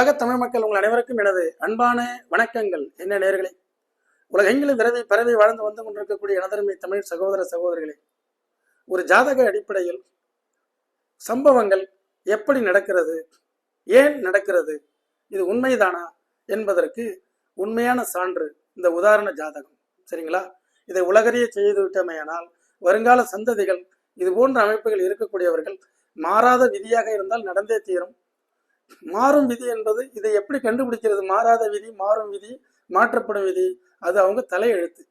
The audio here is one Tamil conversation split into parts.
உலக தமிழ் மக்கள் உங்கள் அனைவருக்கும் எனது அன்பான வணக்கங்கள். என்ன நேர்களே? உலகெங்கிலும் விரவி பரவி வாழ்ந்து வந்து கொண்டிருக்கக்கூடிய எனதருமை தமிழ் சகோதர சகோதரிகளே ஒரு ஜாதக அடிப்படையில் சம்பவங்கள் எப்படி நடக்கிறது? ஏன் நடக்கிறது? இது உண்மைதானா என்பதற்கு உண்மையான சான்று இந்த உதாரண ஜாதகம். சரிங்களா? இதை உலகறிய செய்து விட்டமையானால் வருங்கால சந்ததிகள் இது போன்ற அமைப்புகள் இருக்கக்கூடியவர்கள் மாறாத விதியாக இருந்தால் நடந்தே தீரும். மாறும் விதி என்பது இதை எப்படி கண்டுபிடிக்கிறது? மாறாத விதி மாறும் விதி மாற்றப்படும் விதி அது அவங்க தலையெழுத்து.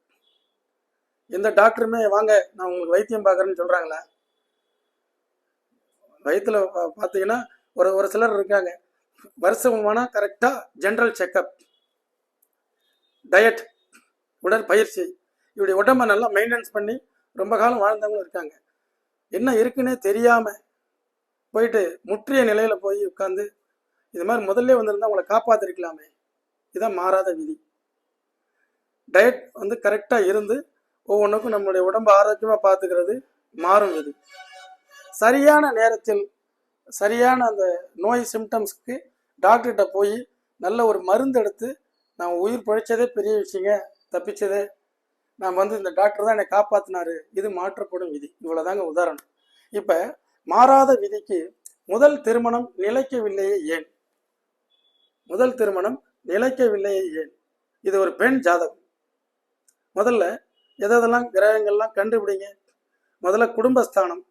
எந்த டாக்டருமே வாங்க நான் உங்களுக்கு வைத்தியம் பார்க்குறேன்னு சொல்கிறாங்களா வயிற்றுல பார்த்தீங்கன்னா ஒரு ஒரு சிலர் இருக்காங்க. வருஷமான கரெக்டாக ஜென்ரல் செக்கப் டயட் உடற்பயிற்சி. இப்படி உடம்பை நல்லா மெயின்டெனன்ஸ் பண்ணி ரொம்ப காலம் வாழ்ந்தவங்களும் இருக்காங்க. என்ன இருக்குன்னே தெரியாமல் போயிட்டு முற்றிய நிலையில் போய் உட்காந்து இது மாதிரி முதல்ல வந்திருந்தா உங்களை காப்பாத்திருக்கலாமே. இதுதான் மாறாத விதி. டயட் வந்து கரெக்டாக இருந்து ஒவ்வொன்றுக்கும் நம்மளுடைய உடம்பு ஆரோக்கியமாக பார்த்துக்கிறது மாறும் விதி. சரியான நேரத்தில் சரியான அந்த நோய் சிம்டம்ஸ்க்கு டாக்டர்கிட்ட போய் நல்ல ஒரு மருந்து எடுத்து நான் உயிர் பிழைச்சதே பெரிய விஷயங்க தப்பிச்சதே. நான் வந்து இந்த டாக்டர் தான் என்னை காப்பாத்தினாரு. இது மாற்றப்படும் விதி. இவ்வளோதாங்க உதாரணம். இப்போ மாறாத விதிக்கு முதல் திருமணம் நிலைக்கவில்லையே ஏன்? முதல் திருமணம் நிலைக்கவில்லையே ஏன்? இது ஒரு பெண் ஜாதகம். முதல்ல எதெல்லாம் கிரகங்கள்லாம் கண்டுபிடிங்க? முதல்ல குடும்பஸ்தானம்.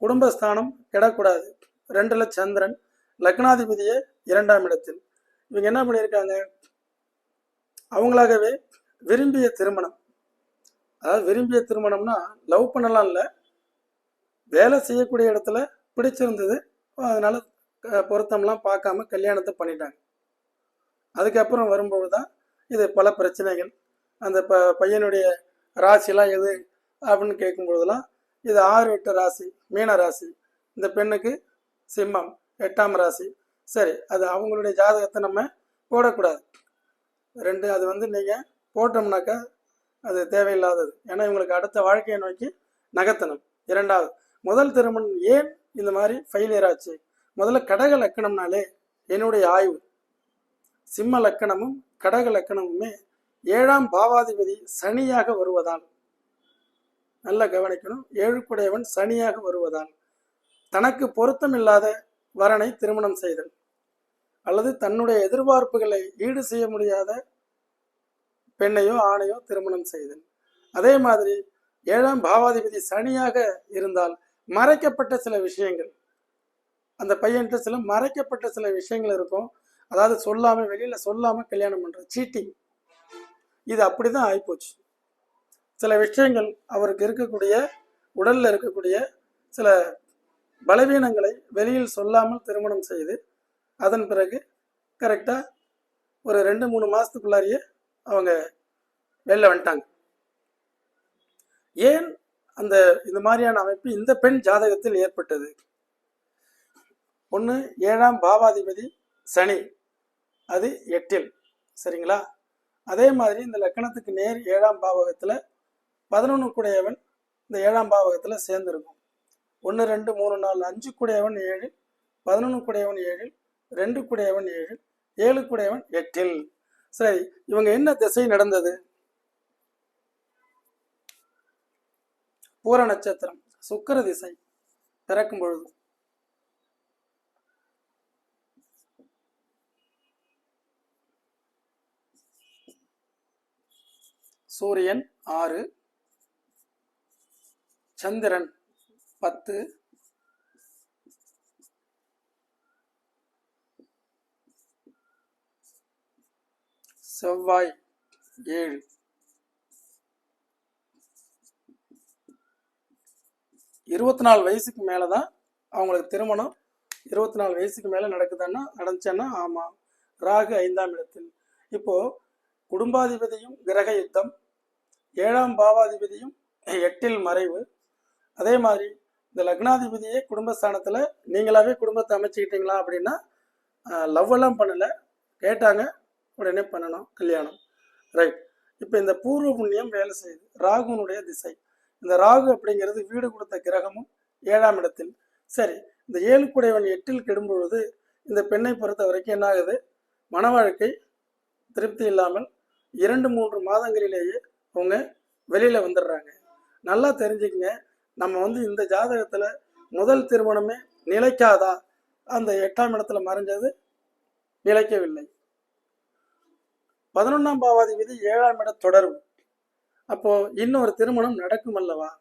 குடும்பஸ்தானம் கிடக்கூடாது. ரெண்டுல சந்திரன் லக்னாதிபதியே இரண்டாம் இடத்தில். இவங்க என்ன பண்ணியிருக்காங்க? அவங்களாகவே விரும்பிய திருமணம். அதாவது விரும்பிய திருமணம்னா லவ் பண்ணலாம் இல்லை. வேலை செய்யக்கூடிய இடத்துல பிடிச்சிருந்தது. அதனால பொருத்தம்லாம் பார்க்காம கல்யாணத்தை பண்ணிட்டாங்க. அதுக்கப்புறம் வரும்போது தான் இது பல பிரச்சனைகள். அந்த ப பையனுடைய ராசிலாம் எது அப்படின்னு கேட்கும்பொழுதெல்லாம் இது ஆறு எட்டு ராசி மீன ராசி இந்த பெண்ணுக்கு சிம்மம் எட்டாம் ராசி. சரி அது அவங்களுடைய ஜாதகத்தை நம்ம போடக்கூடாது. ரெண்டு அது வந்து நீங்கள் போட்டோம்னாக்கா அது தேவையில்லாதது. ஏன்னா இவங்களுக்கு அடுத்த வாழ்க்கையை நோக்கி நகர்த்தணும். இரண்டாவது முதல் திருமணம் ஏன் இந்த மாதிரி ஃபெயிலியர் ஆச்சு? முதல்ல கடக லக்கணம்னாலே என்னுடைய ஆய்வு. சிம்ம லக்கணமும் கடக லக்கணமுமே ஏழாம் பாவாதிபதி சனியாக வருவதால் நல்லா கவனிக்கணும். ஏழுக்குடையவன் சனியாக வருவதால் தனக்கு பொருத்தமில்லாத வரனை திருமணம் செய்தல் அல்லது தன்னுடைய எதிர்பார்ப்புகளை ஈடு செய்ய முடியாத பெண்ணையோ ஆணையோ திருமணம் செய்தல். அதே மாதிரி ஏழாம் பாவாதிபதி சனியாக இருந்தால் மறைக்கப்பட்ட சில விஷயங்கள் அந்த பையன்கிட்ட சில மறைக்கப்பட்ட சில விஷயங்கள் இருக்கும். அதாவது சொல்லாமல் வெளியில் சொல்லாமல் கல்யாணம் பண்ணுற சீட்டிங் இது அப்படி தான் ஆகிப்போச்சு சில விஷயங்கள் அவருக்கு இருக்கக்கூடிய உடலில் இருக்கக்கூடிய சில பலவீனங்களை வெளியில் சொல்லாமல் திருமணம் செய்து அதன் பிறகு கரெக்டாக ஒரு ரெண்டு மூணு மாதத்துக்குள்ளாரியே அவங்க வெளில வந்துட்டாங்க. ஏன் அந்த இந்த மாதிரியான அமைப்பு இந்த பெண் ஜாதகத்தில் ஏற்பட்டது? ஒன்று ஏழாம் பாவாதிபதி சனி. அது எட்டில் சரிங்களா? அதே மாதிரி இந்த லக்கணத்துக்கு நேர் ஏழாம் பாவகத்தில் பதினொன்று கூடையவன் இந்த ஏழாம் பாவகத்தில் சேர்ந்துருக்கும். ஒன்று ரெண்டு மூணு நாலு அஞ்சு கூடையவன் ஏழு பதினொன்று கூடையவன் ஏழில் ரெண்டு கூடையவன் ஏழு ஏழு கூடையவன் எட்டில். சரி இவங்க என்ன திசை நடந்தது? பூர நட்சத்திரம் சுக்கர திசை பிறக்கும் பொழுது. சூரியன் ஆறு சந்திரன் பத்து செவ்வாய் ஏழு. இருபத்தி நாலு வயசுக்கு மேலே தான் அவங்களுக்கு திருமணம். இருபத்தி நாலு வயசுக்கு மேலே நடக்குதுன்னா நடந்துச்சேன்னா ஆமாம் ராகு ஐந்தாம் இடத்தில். இப்போது குடும்பாதிபதியும் கிரக யுத்தம் ஏழாம் பாவாதிபதியும் எட்டில் மறைவு. அதே மாதிரி இந்த லக்னாதிபதியே குடும்பஸ்தானத்தில் நீங்களாவே குடும்பத்தை அமைச்சுக்கிட்டீங்களா அப்படின்னா லவ்வெல்லாம் பண்ணலை. கேட்டாங்க உடனே பண்ணணும் கல்யாணம். ரைட் இப்போ இந்த பூர்வ புண்ணியம் வேலை செய்யுது. ராகுனுடைய திசை. இந்த ராகு அப்படிங்கிறது வீடு கொடுத்த கிரகமும் ஏழாம் இடத்தில். சரி இந்த ஏழு குடைவன் எட்டில் கெடும் பொழுது இந்த பெண்ணை பொறுத்த வரைக்கும் என்ன ஆகுது? மன வாழ்க்கை திருப்தி இல்லாமல் இரண்டு மூன்று மாதங்களிலேயே அவங்க வெளியில வந்துடுறாங்க. நல்லா தெரிஞ்சுக்கங்க. நம்ம வந்து இந்த ஜாதகத்துல முதல் திருமணமே நிலைக்காதா? அந்த எட்டாம் இடத்துல மறைஞ்சது நிலைக்கவில்லை. பதினொன்றாம் பாவாதி விதி ஏழாம் இட தொடர்பு. அப்போ இன்னொரு திருமணம் நடக்கும் அல்லவா?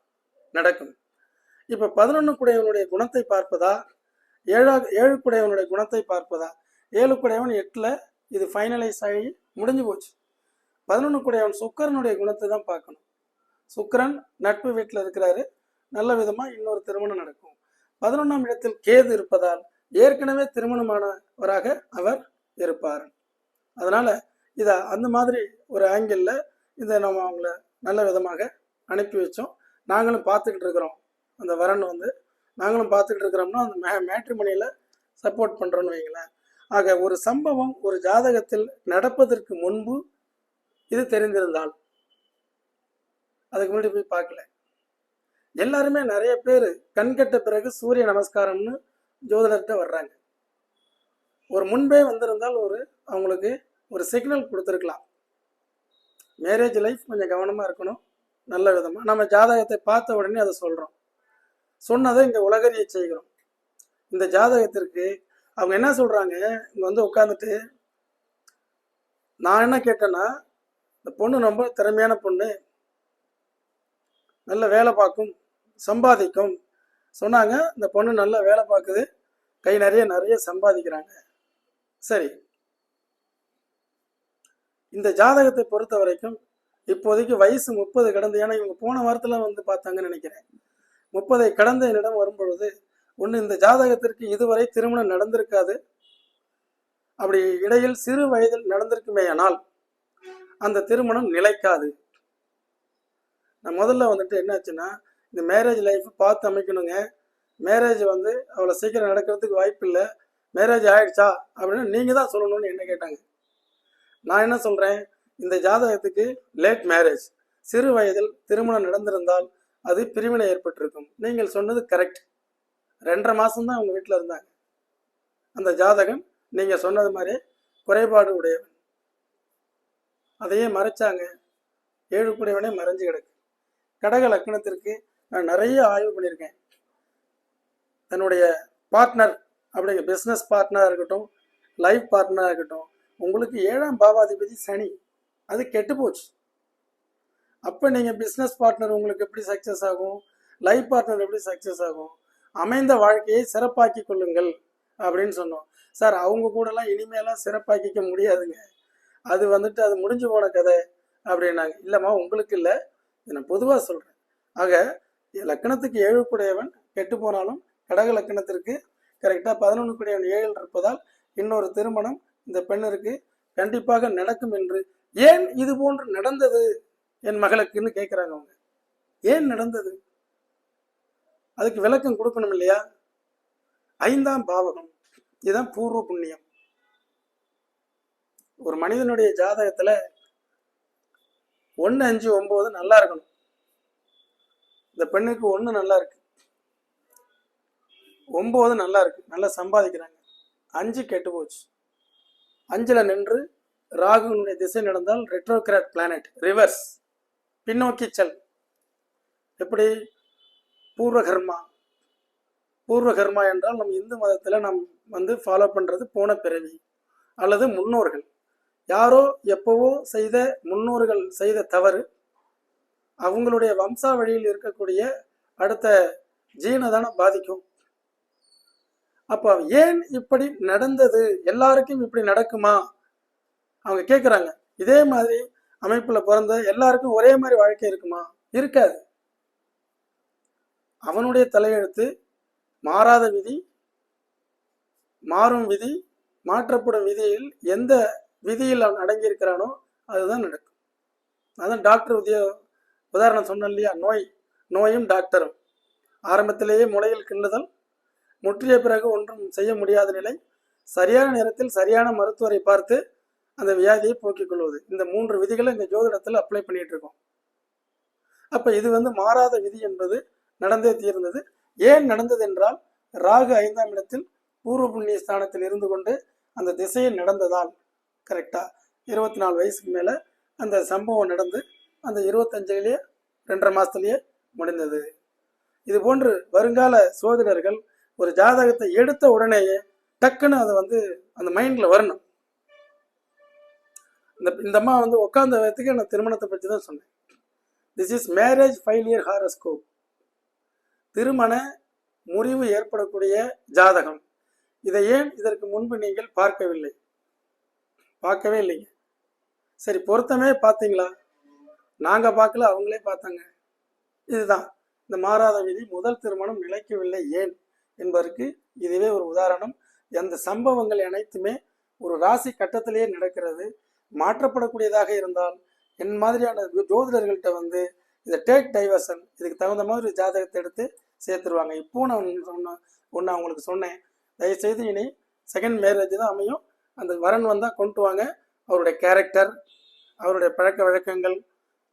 நடக்கும். இப்ப பதினொன்னு குடையவனுடைய குணத்தை பார்ப்பதா? ஏழா ஏழு குடையவனுடைய குணத்தை பார்ப்பதா? ஏழு குடையவன் எட்டுல இது ஃபைனலைஸ் ஆகி முடிஞ்சு போச்சு. பதினொன்று குடையவன் சுக்கரனுடைய குணத்தை தான் பார்க்கணும். சுக்கிரன் நட்பு வீட்டில் இருக்கிறாரு. நல்ல விதமாக இன்னொரு திருமணம் நடக்கும். பதினொன்றாம் இடத்தில் கேது இருப்பதால் ஏற்கனவே திருமணமானவராக அவர் இருப்பார். அதனால் இதை அந்த மாதிரி ஒரு ஆங்கிளில் இதை நம்ம அவங்கள நல்ல விதமாக அனுப்பி வச்சோம். நாங்களும் பார்த்துக்கிட்டு இருக்கிறோம். அந்த வரன் வந்து நாங்களும் பார்த்துக்கிட்டு இருக்கிறோம்னா அந்த மே மேட்ரிமணியில் சப்போர்ட் பண்ணுறோன்னு வைங்களேன். ஆக ஒரு சம்பவம் ஒரு ஜாதகத்தில் நடப்பதற்கு முன்பு இது தெரிந்திருந்தால். அதுக்கு முன்னாடி போய் பார்க்கல. எல்லாருமே நிறைய பேர் கண்கட்ட பிறகு சூரிய நமஸ்காரம்னு ஜோதிடர்கிட்ட வர்றாங்க. ஒரு முன்பே வந்திருந்தால் ஒரு அவங்களுக்கு ஒரு சிக்னல் கொடுத்துருக்கலாம். மேரேஜ் லைஃப் கொஞ்சம் கவனமாக இருக்கணும். நல்ல விதமாக நம்ம ஜாதகத்தை பார்த்த உடனே அதை சொல்கிறோம் சொன்னதை இங்கே உலகறிய செய்கிறோம். இந்த ஜாதகத்திற்கு அவங்க என்ன சொல்கிறாங்க இங்கே வந்து உட்காந்துட்டு நான் என்ன கேட்டேன்னா இந்த பொண்ணு ரொம்ப திறமையான பொண்ணு. நல்ல வேலை பார்க்கும் சம்பாதிக்கும். சொன்னாங்க இந்த பொண்ணு நல்ல வேலை பார்க்குது. கை நிறைய நிறைய சம்பாதிக்கிறாங்க. சரி. இந்த ஜாதகத்தை பொறுத்த வரைக்கும் இப்போதைக்கு வயசு முப்பது கடந்து ஏன்னா இவங்க போன வாரத்தில் வந்து பார்த்தாங்கன்னு நினைக்கிறேன். முப்பதை கடந்த என்னிடம் வரும்பொழுது ஒன்று இந்த ஜாதகத்திற்கு இதுவரை திருமணம் நடந்திருக்காது. அப்படி இடையில் சிறு வயதில் நடந்திருக்குமேயானால் அந்த திருமணம் நிலைக்காது. நான் முதல்ல வந்துட்டு என்னாச்சுன்னா இந்த மேரேஜ் லைஃப் பார்த்து அமைக்கணுங்க. மேரேஜ் வந்து அவ்வளோ சீக்கிரம் நடக்கிறதுக்கு வாய்ப்பு இல்லை. மேரேஜ் ஆயிடுச்சா அப்படின்னு நீங்கள் தான் சொல்லணும்னு என்ன கேட்டாங்க. நான் என்ன சொல்கிறேன் இந்த ஜாதகத்துக்கு லேட் மேரேஜ் சிறு வயதில் திருமணம் நடந்திருந்தால் அது பிரிவினை ஏற்பட்டிருக்கும். நீங்கள் சொன்னது கரெக்ட் ரெண்டரை மாதம்தான் அவங்க வீட்டில் இருந்தாங்க. அந்த ஜாதகம் நீங்கள் சொன்னது மாதிரி குறைபாடு உடையவன். அதையே மறைச்சாங்க. ஏழு குடைவனே மறைஞ்சு கிடக்கு. கடக லக்கணத்திற்கு நான் நிறைய ஆய்வு பண்ணியிருக்கேன். தன்னுடைய பார்ட்னர் அப்படிங்க பிஸ்னஸ் பார்ட்னராக இருக்கட்டும் லைஃப் பார்ட்னராக இருக்கட்டும் உங்களுக்கு ஏழாம் பாவாதிபதி சனி அது கெட்டு போச்சு. அப்போ நீங்கள் பிஸ்னஸ் பார்ட்னர் உங்களுக்கு எப்படி சக்ஸஸ் ஆகும்? லைஃப் பார்ட்னர் எப்படி சக்ஸஸ் ஆகும்? அமைந்த வாழ்க்கையை சிறப்பாக்கி கொள்ளுங்கள் அப்படின்னு சொன்னோம். சார் அவங்க கூடலாம் இனிமேலாம் சிறப்பாக்கிக்க முடியாதுங்க. அது வந்துட்டு அது முடிஞ்சு போன கதை அப்படின்னாங்க. இல்லைம்மா உங்களுக்கு இல்லை. இதை நான் பொதுவாக சொல்கிறேன் ஆக லக்கணத்துக்கு ஏழு குடையவன் கெட்டு போனாலும் கடக லக்கணத்திற்கு கரெக்டாக பதினொன்று குடையவன் ஏழில் இருப்பதால் இன்னொரு திருமணம் இந்த பெண்ணிற்கு கண்டிப்பாக நடக்கும் என்று. ஏன் இது போன்று நடந்தது? என் மகளுக்குன்னு கேட்குறாங்க அவங்க. ஏன் நடந்தது? அதுக்கு விளக்கம் கொடுக்கணும் இல்லையா? ஐந்தாம் பாவகம். இதுதான் பூர்வ புண்ணியம். ஒரு மனிதனுடைய ஜாதகத்துல ஒன்று அஞ்சு ஒன்பது நல்லா இருக்கணும். இந்த பெண்ணுக்கு ஒன்று நல்லா இருக்கு. ஒம்பது நல்லா இருக்கு. நல்லா சம்பாதிக்கிறாங்க. அஞ்சு கெட்டு போச்சு. அஞ்சில் நின்று ராகுனுடைய திசை நடந்தால் ரெட்ரோகிராட் பிளானட் ரிவர்ஸ் பின்னோக்கி செல். எப்படி? பூர்வ கர்மா. பூர்வ கர்மா என்றால் நம் இந்து மதத்தில் நாம் வந்து ஃபாலோ பண்ணுறது போன பிறவி அல்லது முன்னோர்கள். யாரோ எப்பவோ செய்த முன்னோர்கள் செய்த தவறு அவங்களுடைய வம்சாவழியில் இருக்கக்கூடிய அடுத்த ஜீனை தானே பாதிக்கும். அப்போ ஏன் இப்படி நடந்தது? எல்லாருக்கும் இப்படி நடக்குமா? அவங்க கேட்குறாங்க இதே மாதிரி அமைப்பில் பிறந்த எல்லாருக்கும் ஒரே மாதிரி வாழ்க்கை இருக்குமா? இருக்காது. அவனுடைய தலையெழுத்து மாறாத விதி மாறும் விதி மாற்றப்படும் விதியில் எந்த விதியில் அவன் அடங்கியிருக்கிறானோ அதுதான் நடக்கும். அதான் டாக்டர் உதய உதாரணம் சொன்னேன் இல்லையா? நோய் நோயும் டாக்டரும் ஆரம்பத்திலேயே முளையில் கிள்ளுதல் முற்றிய பிறகு ஒன்றும் செய்ய முடியாத நிலை சரியான நேரத்தில் சரியான மருத்துவரை பார்த்து அந்த வியாதியை போக்கிக் கொள்வது. இந்த மூன்று விதிகளை இந்த ஜோதிடத்தில் அப்ளை பண்ணிட்டு இருக்கோம். அப்ப இது வந்து மாறாத விதி என்பது நடந்தே தீர்ந்தது. ஏன் நடந்தது என்றால் ராகு ஐந்தாம் இடத்தில் பூர்வ புண்ணிய ஸ்தானத்தில் இருந்து கொண்டு அந்த திசையில் நடந்ததால். கரெக்டாக இருபத்தி நாலு வயசுக்கு மேலே அந்த சம்பவம் நடந்து அந்த இருபத்தஞ்சிலேயே ரெண்டரை மாதத்துலேயே முடிந்தது. இது போன்று வருங்கால சோதிடர்கள் ஒரு ஜாதகத்தை எடுத்த உடனேயே டக்குன்னு அதை வந்து அந்த மைண்டில் வரணும். இந்த இந்த அம்மா வந்து உட்காந்த விதத்துக்கு நான் திருமணத்தை பற்றி தான் சொன்னேன். This is marriage failure horoscope திருமண முறிவு ஏற்படக்கூடிய ஜாதகம். இதை ஏன் இதற்கு முன்பு நீங்கள் பார்க்கவில்லை? பார்க்கவே இல்லைங்க. சரி பொருத்தமே பார்த்தீங்களா? நாங்கள் பார்க்கல அவங்களே பார்த்தாங்க. இதுதான். இந்த மாறாத விதி முதல் திருமணம் நிலைக்கவில்லை ஏன் என்பதற்கு இதுவே ஒரு உதாரணம். அந்த சம்பவங்கள் அனைத்துமே ஒரு ராசி கட்டத்திலேயே நடக்கிறது. மாற்றப்படக்கூடியதாக இருந்தால் என் மாதிரியான ஜோதிடர்கள்ட்ட வந்து இந்த டேக் டைவர்சன் இதுக்கு தகுந்த மாதிரி ஜாதகத்தை எடுத்து சேர்த்துருவாங்க. இப்போ நான் சொன்ன ஒன்று அவங்களுக்கு சொன்னேன். தயவுசெய்து இனி செகண்ட் மேரேஜ் தான் அமையும். அந்த வரன் வந்தால் கொண்டு வாங்க. அவருடைய கேரக்டர் அவருடைய பழக்க வழக்கங்கள்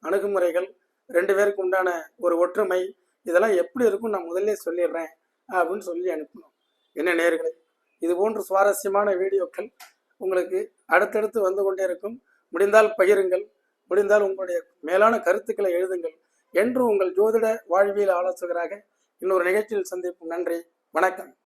அணுகுமுறைகள் ரெண்டு பேருக்கு உண்டான ஒரு ஒற்றுமை இதெல்லாம் எப்படி இருக்கும் நான் முதல்ல சொல்லிடுறேன் அப்படின்னு சொல்லி அனுப்பணும். என்ன நேர்களை இது போன்ற சுவாரஸ்யமான வீடியோக்கள் உங்களுக்கு அடுத்தடுத்து வந்து கொண்டே இருக்கும். முடிந்தால் பகிருங்கள் முடிந்தால் உங்களுடைய மேலான கருத்துக்களை எழுதுங்கள் என்று உங்கள் ஜோதிட வாழ்வியல் ஆலோசகராக இன்னொரு நிகழ்ச்சியில் சந்திப்போம். நன்றி வணக்கம்.